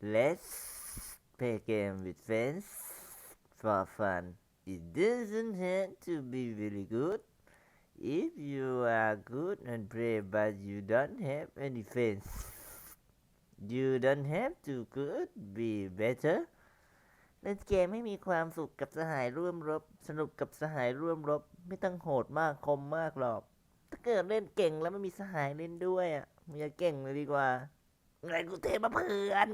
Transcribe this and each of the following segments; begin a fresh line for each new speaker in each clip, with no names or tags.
Let's play game with friends for fun. It doesn't have to be very good. If you are good and brave but you don't have any friends, you don't have to good be better. เล่นเกมให้มีความสุขกับสหายร่วมรบ สนุกกับสหายร่วมรบ ไม่ต้องโหดมากคมมากหรอก ถ้าเกิดเล่นเก่งแล้วไม่มีสหายเล่นด้วยอะมึงอย่าเก่งเลยดีกว่าไงกูเทมาเพื่อน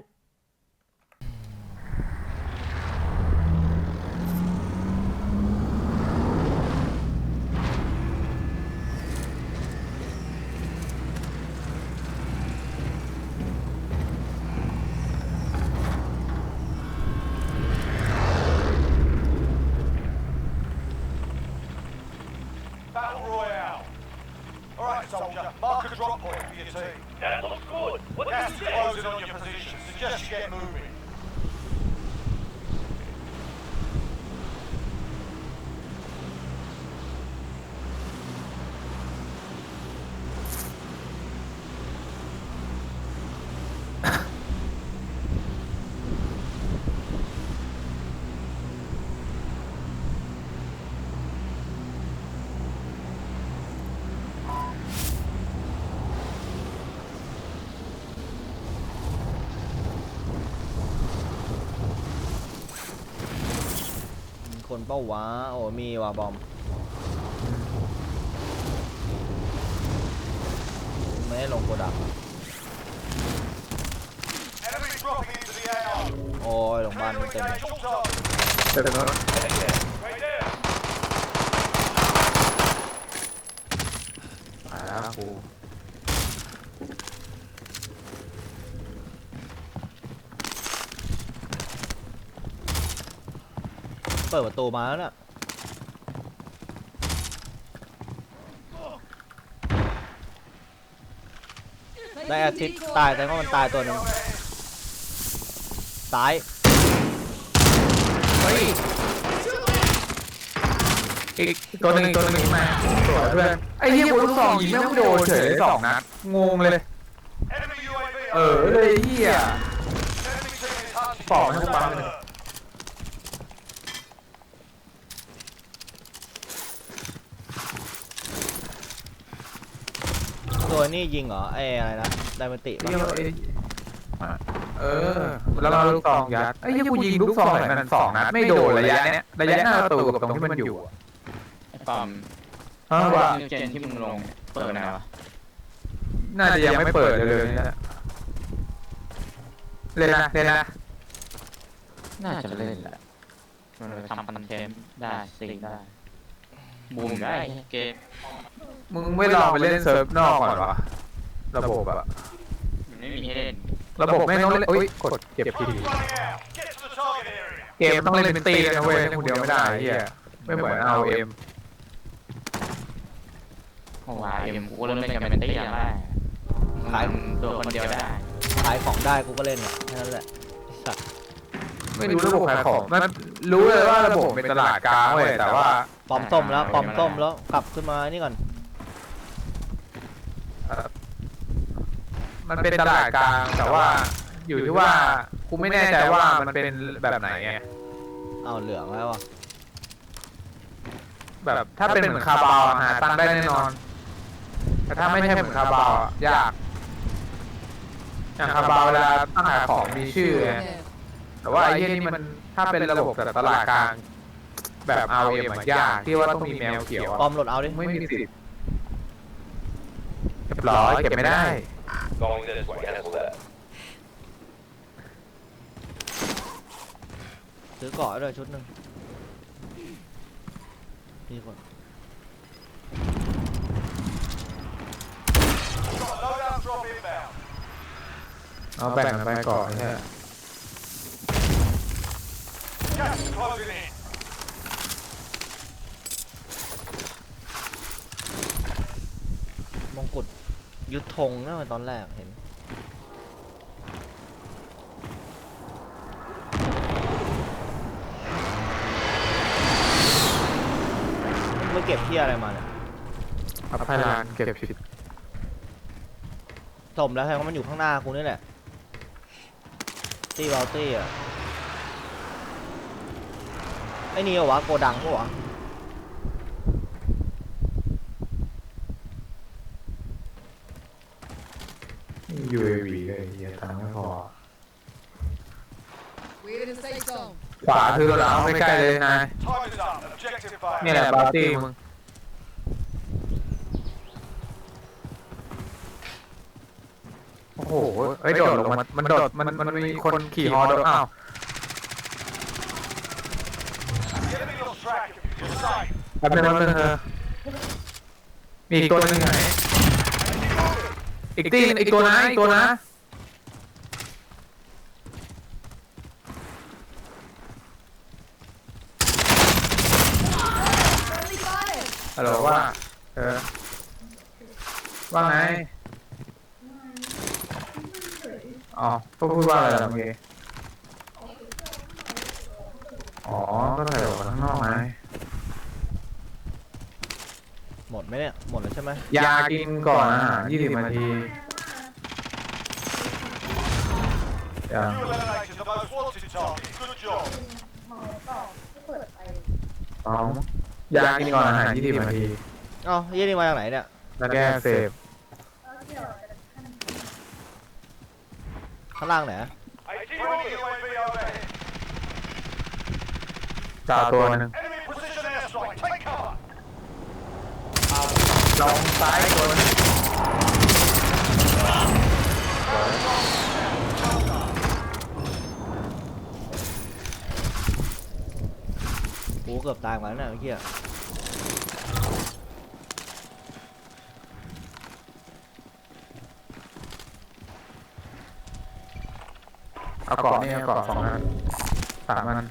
All right, soldier. Mark a drop point for your team.
That looks good. What
Gas
did
is
you
closing on your position. Suggest you get moving.
คนเป้าวะโอ้มีว่ะบอมไม่ได้ลงโกดักอะ
Enemy dropping into the AR.
โอ้ยลงบ้าน
Clear
ไม่
to
เต็ม
engage all targets.
เดี๋ยวนะ
Right there.
มาแล้วกู
เปิดประตูมาแล้วน่ะได้อาทิตย์ตายแต่ก็มันตายตัวหนึงตาย
เฮ้ยอีกตัวหนึ่งอีกตัวหนึ่งมาสวยเพื่อนไอ้เหี้ยกูลูกซองยิงแม่งไม่โดนเฉยเลยสองนัดงงเลย
Enemy UAV
เออเลยไอ้เหี้ย
Enemy team is hunting.
Bỏ nó
Stay
bắn
alert.
ตัว นี้ยิงเหรอไอ้อะไรนะไดมันติ
ไอ้
ปะ
เหี้ยเออ แล้วเราลูกซองยัดไอ้เหี้ยกูยิงลูกซองไหนมันสองนัดไม่โดนระยะเนี้ยระยะหน้าประตูกับตรงที่มันอยู่อะ
ไอ้ปั๊ม
ฮะว่า
นิวเจนที่มึงลงเนี่ยเปิดไหนวะ
น่าจะยังไม่เปิดเลยๆเนี่ยเล่นนะเล่นนะ
น่าจะเล่นแหละมันทำคอนเทนต์ได้สิ่งได้ บูมได้เกม
มึงไม่ลองไปเล่นเซิร์ฟนอกก่อนวะระบบอะ
มันไม่มีให้เล่น
ระบบไม่ต้องเล่นอุ้ยกดเก็บที
Running out. Get to the target area.
เกมต้องเล่นเป็นตีเลยนะเว้ยเล่นคนเดียวไม่ได้ไอ้เฮียไม่เหมือนเอาเอ็ม
เพราะว่าเอ็มกูก็เริ่มเล่นกันเป็นตี้อย่างแรกขายตัวคนเดียวได้
ขายของได้กูก็เล่นอะแค่นั้นแหละไอ้สัตว์
ไม่รู้ระบบขายของมันรู้เลยว่าระบบเป็นตลาดกลางเว้ยแต่ว่า
ปอมส้มแล้วปอมส้มแล้วกลับขึ้นมานี่ก่อน
มันเป็นตลาดกลางแต่ว่าอยู่ที่ว่ากูไม่แน่ใจว่ามันเป็นแบบไหนไง
เอาเหลืองแล้วอะ
แบบถ้าเป็นเหมือนคาบาวอะหาตังค์ได้แน่นอน แต่ถ้าไม่ใช่เหมือนคาบาวอะยากอย่างคาบาวเวลาตั้งขายของมีชื่อไงแต่ว่าไอ้เหี้ยนี่มันถ้าเป็นระบบแบบตลาดกลาง แบบเอาเอ็มยากที่ว่าต้องมีแมวเขียว
ปอ
อะ
มโหลดเอาดิ
ไม่มีสิทธิ์เรียบร้อยเก็บไม่ได้
Going this way. Cancel that.
ซื้อเกาะด้วยชุดหนึ่งนี่คน
Got a loadout drop inbound.
เอาแบ่งกันไปก่อนเนี่ย
Gas is closing in.
มงกุฎ ยุทธงนะมันตอนแรกเห็นมึงเก็บเที่ยอะไรมาเนี่ย
เอาไพลานเก็บผิด
สมแล้วแทงว่ามันอยู่ข้างหน้ากูนี่แหละ
ตี้บาลตี้อะ ไอ้นี่เหรอวะ โกดังปะวะ
ยูเอวีเลยเหี้ยตังค์ไม่พอ
We're in a safe zone.
ขวาคือเราเอาไม่ใกล้เลยนาย
Time is up. Objective failed.
นี่แหละปาร์ตี้มึง โอ้โหเฮ้ยโดดลงมามันโดด มัน มันมีคนขี่ฮอโดด อ้าว
The enemy lost track of you. You're safe.
แป๊บนึงแป๊บนึงเธอมีอีกตัวหนึงไหน อีกตีอีกตัวนะอีกตัวนะ
Friendly fire.
ฮัลโหลว่าเออว่าไงอ๋อก็พูดว่าอะไรล่ะเมื่อกี้อ๋อก็ใส่ออกมาข้างนอกไง
ห มดไหมเนี่ย หมดแล้วใช่ไหม
ยากินก่อนอาหาร20นาทียัง
You eliminated the most wanted target. Good job.
อ๋อยากินก่อนอาหาร20นาที
เอ้ายี่นี่มาจากไหนเนี่ย
แล้วแก้เสพ
ข้างล่างไหนอะ
Friendly UAV overhead.
ดาวตัวหนึ่ง
Enemy
ลองซ้ายตัวหนึง
กูเกือบตายมาแล้วเนี่ยเมื่อกี้อะ
เอาเกาะนี่เอาเกาะสองอันสามอัน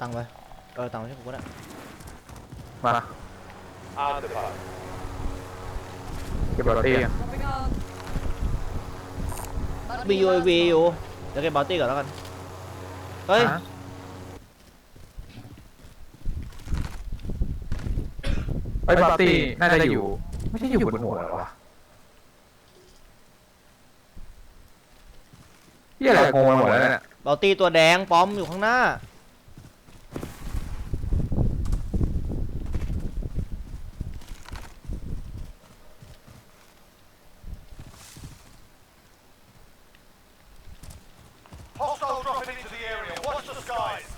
ตังค์ไปเออตังค์ไม่ใช่กูก็ได้
มา
Octopus.
เก็บรถตีอะ
Moving on.
มี UAV อยู่เดี๋ยวเก็บบาลตี้ก่อนแล้วกันเฮ้ย
ฮะไอ้ปาร์ตี้น่าจะอยู่ ไม่ใช่อยู่บนหัวเหรอวะเหียอะไรงงไปหมดแล้วเนี่ย
บาลตี้ตัวแดงป้อมอยู่ข้างหน้า
Hostile dropping into the area. Watch the skies.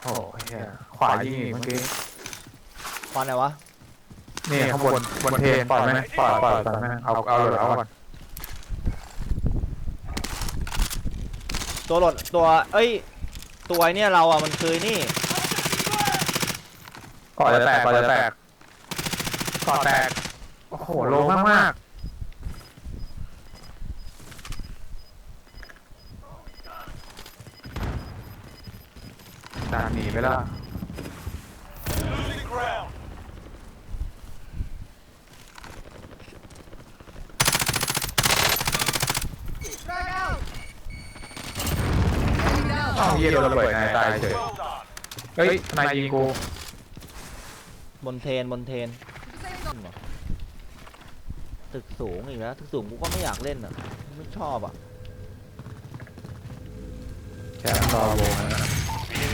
โอ้เฮียขวายิงอีกเมื่อกี้
ควันไหนวะ
นี่ข้างบนบนเทนปล่อยไหมปล่อยปล่อยปล่อยไหมเอาเอาเลยเอาก่อน
ตัวหลดตัวเอ้ยตัวไอ้เนี่ยเราอะมันคือนี่
ก่อนจะแตกก่อนจะแตกก่อนแตกโอ้โหโลมากมากๆด่าน หนีไปแล้ว
Losing ground.
Drag out. Enemy down.
อ้าวเฮียโดนระเบิดนายตายเฉย
Well done.
เฮ้ยนายยิงกู
บนเทนบนเทน
Safe zone.
ตึกสูงอีกแล้วตึกสูงกูก็ไม่อยากเล่นอะไม่ชอบอะ
แค่รอวงนะ
Be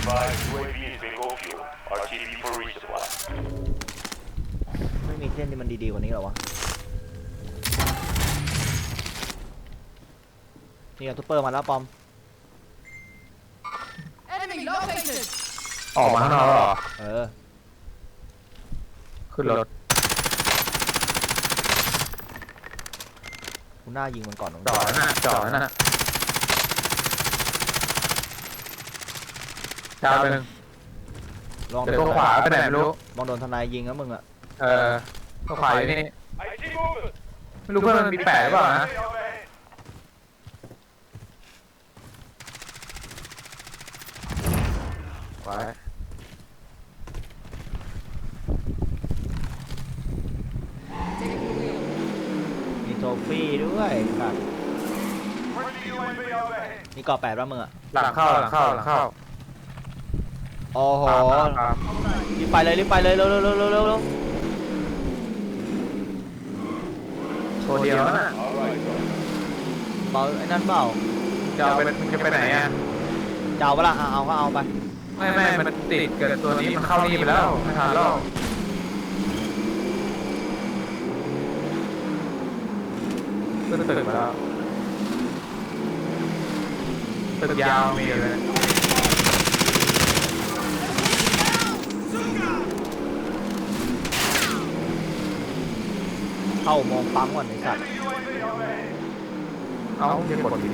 advised, UAV is bingo fuel. RTB for resupply.
ไม่มีเส้นที่มันดีๆกว่านี้หรอวะ นี่อะทูเปอร์มาแล้วปอม
Enemy located.
ออกมาข้างนอกแล้วเหรอ
เออ
ขึ้นรถ
กูหน้ายิงมันก่อนตรง
จอดแล้วนะจอดแล้วนะ ดาวไปหนึ่ง
ลอง
เดี๋ยวตัวขวาไปไหนไม่รู้
ลองโดนทนายยิงแล้วมึงอะ
เออตัวขวาอยู่นี่
I see movement.
ไม่รู้เพื่อนมันมีแปะหรือเปล่านะ
UAV overhead.
ไว้
Taking the wheel.
มีโทฟี่ด้วยครับ
Friendly UAV overhead.
มีเกาะแปดป่ะมึงอะ
หลังเข้าหลังเข้าหลังเข้า
โอ้โห
ตามตามตาม
รีบไปเลยรีบไปเลยเร็วเร็วเร็วเร็วเร็วเร็ว
ตัวเดียวนะ
เปล่าไอ้นั่นเปล่า
จะเอาไปมึงจะไปไหนอะ
จะเอาปะล่ะเอาเอาก็เอาไป
ไม่ไม่มันติดกับตัวนี้มันเข้านี่ไปแล้วไม่ทันแล้วขึ้นตึกมาแล้วตึกยาวมีเลย
เข้ามองปั๊มก่อนไอ้สัตว์
เอ้าจะกดผิด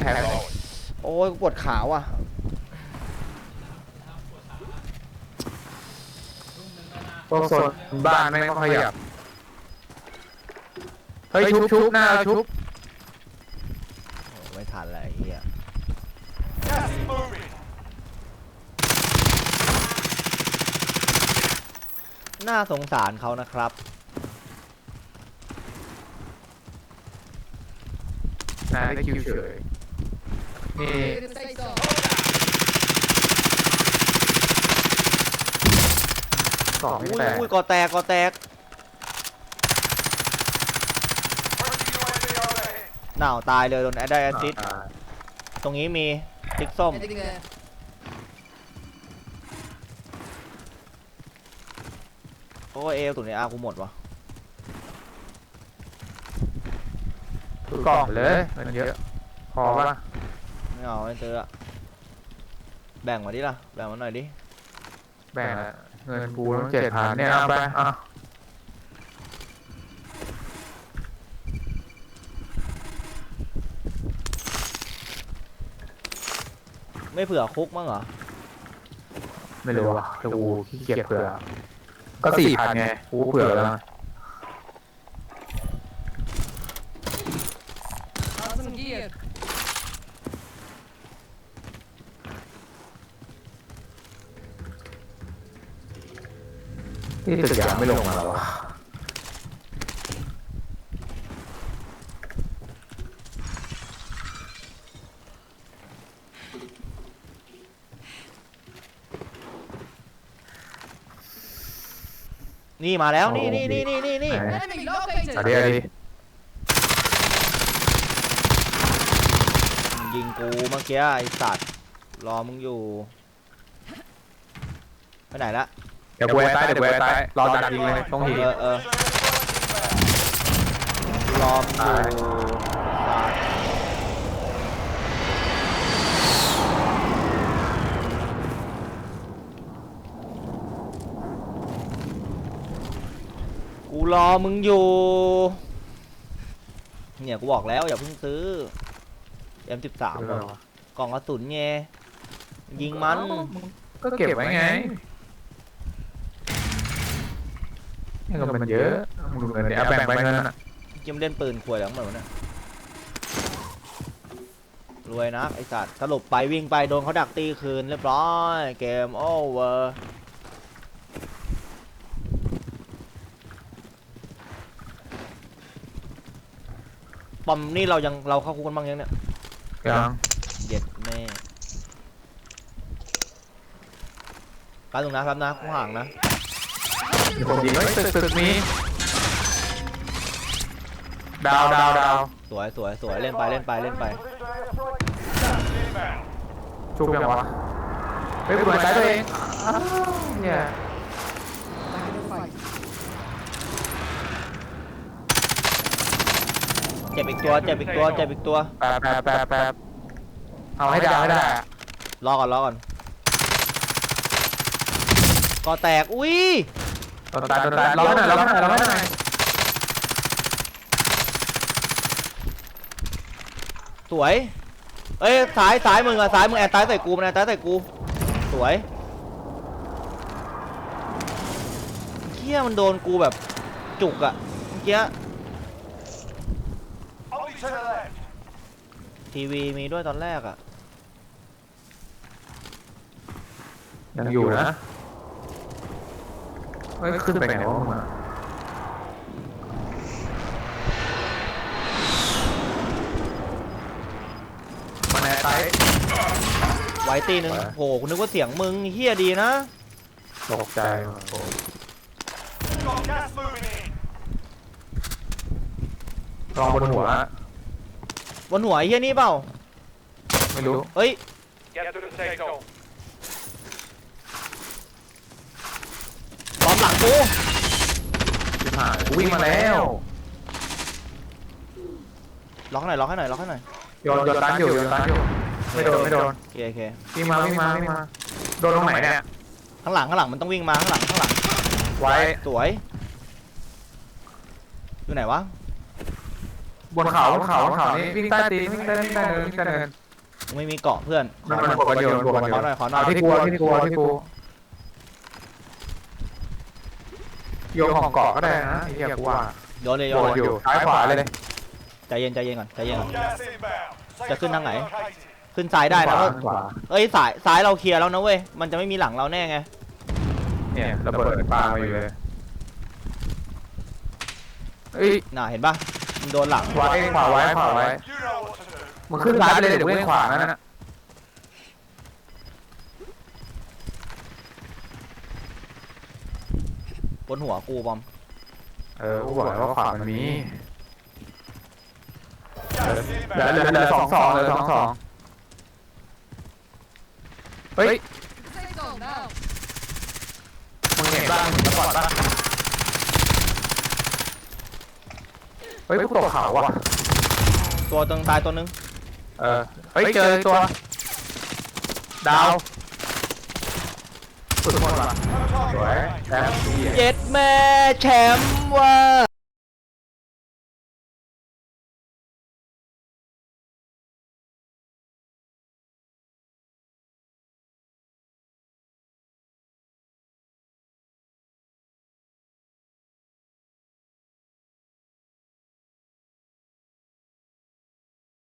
แพ้เลย
โอ้ยกูปวดขาว่ะ
พวกโซนบ้านไม่งก็ขยับ เฮ้ยชุบชุบหน้าชุบ
โอ้ไม่ทันแล้วไอ้เหี้ย
Gas is moving.
น่าสงสารเขานะครับ
นายได้คิวเฉยนี่
In the safe zone.
สอง
อุ้ย
แต่
อุ้ยกอแตกกอแตก
Friendly UAV overhead.
หนาวตายเลยโดนแอดได้แอดซิดตรงนี้มีติ๊กส้ม
Heading there.
อ้ยเอลตัวนี้อากูหมดวะ
คือกล่องเลยมันเยอะพอปะ
ไม่เอาไม่เจออะแบ่งมาดิล่ะแบ่งมาหน่อยดิ
แบ่งละเงินกูต้องเจ็ดพันเนี่ยเอาไปอะ
ไม่เผื่อคุกมั้งเหรอ
ไม่รู้อะแต่กูขี้เกียจเผื่อ ก็สี่พันไงกูเผื่อแล้วนะ
Awesome gear.
ที่ตึกยางไม่ลงมาหรอวะ
นี่มาแล้วนี่นี่นี่นี่นี่นี่
ไหน
Enemy located.
เอาดิเอาดิ
ยิงกูเมื่อกี้ไอสัตว์รอมึงอยู่ไปไหนละ
เดี๋ยวกูแอร์ใต้เดี๋ยวกูแอร์ใต้รอดักยิงเลยต้องหิน
เออเออรอมึงอยู่ไอ้สัตว์ กูรอมึงอยู่ เนี่ยกูบอกแล้วอย่าเพิ่งซื้อ M13
เออ
กล่องกระสุนไงยิงมัน
ก็เก็บไว้ไงเงินมันเยอะมึงดูเงินเดี๋ยวเอาแบ่งไปเงินน่ะ
จิ้มเล่นปืนควยแล้วเหมือนเนี่ยรวยนะไอสัตว์สรุปไปวิ่งไปโดนเขาดักตีคืนเรียบร้อยเกมโอเวอร์ ปอมนี่เรายังเราเข้าคุกกันบ้างยังเนี่ย
ยัง
เย็ดแม่การตรงนะครับนะกูห่างนะ
มีคนยิงเฮ้ยตึกตึกนี้ดาวดาวดาว
สวยสวยสวยเล่นไปเล่นไปเล่นไป
Inbound.
ชุบยังวะเฮ้ยกูโดนสายตัวเองอ้าวเนี่ย
Back in the fight.
เจ็บอีกตัว เจ็บอีกตัว เจ็บอีกตัว
แป๊บแป๊บแป๊บแป๊บเอาให้ดาวให้ได้อะ
รอก่อน รอก่อนก่อแตก อุ้ย
โดนตายโดนตายรอให้หน่อยรอให้หน่อยรอให้หน่อย
สวย เอ้ยซ้ายซ้ายมึงอะซ้ายมึงแอนซ้ายใส่กูมันแอนซ้ายใส่กู สวยเคี้ยมันโดนกูแบบจุกอะเมื่อกี้
Only
ทีวีมีด้วยตอนแรกอะ
ยังอยู่นะเฮ้ยขึ้นไปไหนวะมึงอะมาแน
ไต ไว้ตีหนึงไป โหกูนึกว่าเสียงมึงเฮียดีนะ
ตกใจว่โอ้
ย
ลองบนหัว
บนหัวไอ้เฮียนี่เปล่า
ไม่รู้
เฮ้ย
Get to the safe zone.
บอมหลังกู
ชิบหายกูวิ่งมาแล้ว
ล็อกให้หน่อยล็อกให้หน่อยล็อกให้หน่อย
โยนโยนตันอยู่โยนตันอยู่ ไม่โดนไม่โดน
โอเคโอเค
วิ่งมาวิ่งมาวิ่งมา โดนตรงไหนเนี่ย
ข้างหลังข้างหลังมันต้องวิ่งมาข้างหลังข้างหลัง
ไว้
สวยอยู่ไหนวะ
บนเขาบนเขาบนเขานี่วิ่งใต้ตีนวิ่งใต้วิ่งใต้เนินวิ่งใต้เนิน
กูไม่มีเกาะเพื่อนข
มั
อน
มันบวกกันอยู่มันบวกกันอ
ข
ยู่
อหน่อยขอหน่
เอา
อย
ที่กลัวที่กลัวที่กลัวโยนของเกาะก็ได้นะไอ้เหี้ยกูว่า
โยนเลยโย
โย
น
น
เลย
อยู่ซ้ายขวาเลย
ใจเย็นใจเย็นก่อนใจเย็นก่อน
Gas inbound. Safe
Chắc cứ năng
zone
này.
located.
ขึ้นซ้ายได้นะ
ขวา
เว้ย
ขวา
เอ้ยสายซ้ายเราเคลียร์แล้วนะเว้ยมันจะไม่มีหลังเราแน่ไง
เนี่ยระเบิดปามาอยู่เลยเอ้ย
น่ะเห็นปะมึง โดนหลัง
ขวาไอ้ขวาไว้ขวาไว้
You know what to do.
มันขึ้นซ้ายไปเลยเดี๋ยวกูเล่นขวานั่นน่ะ
บนหัวกูบอม
เออกูบอกแล้วว่าขวามันมี
Gas
เหลือ
inbound.
เหลือเหลือสองสองเหลือสองสองเฮ้ย
Safe zone now.
มึงเห็นบ้างมึงก่อนบ้าง เฮ้ยกูตกเขาว่ะ
ตัวตึงตายตัวนึง
เออ เฮ้ยเจอตัว ดาว สุดคนว่ะ
No
สวย
target.
แชมป์เหี้ย
เจ็ดแม่แชมป์ว่ะ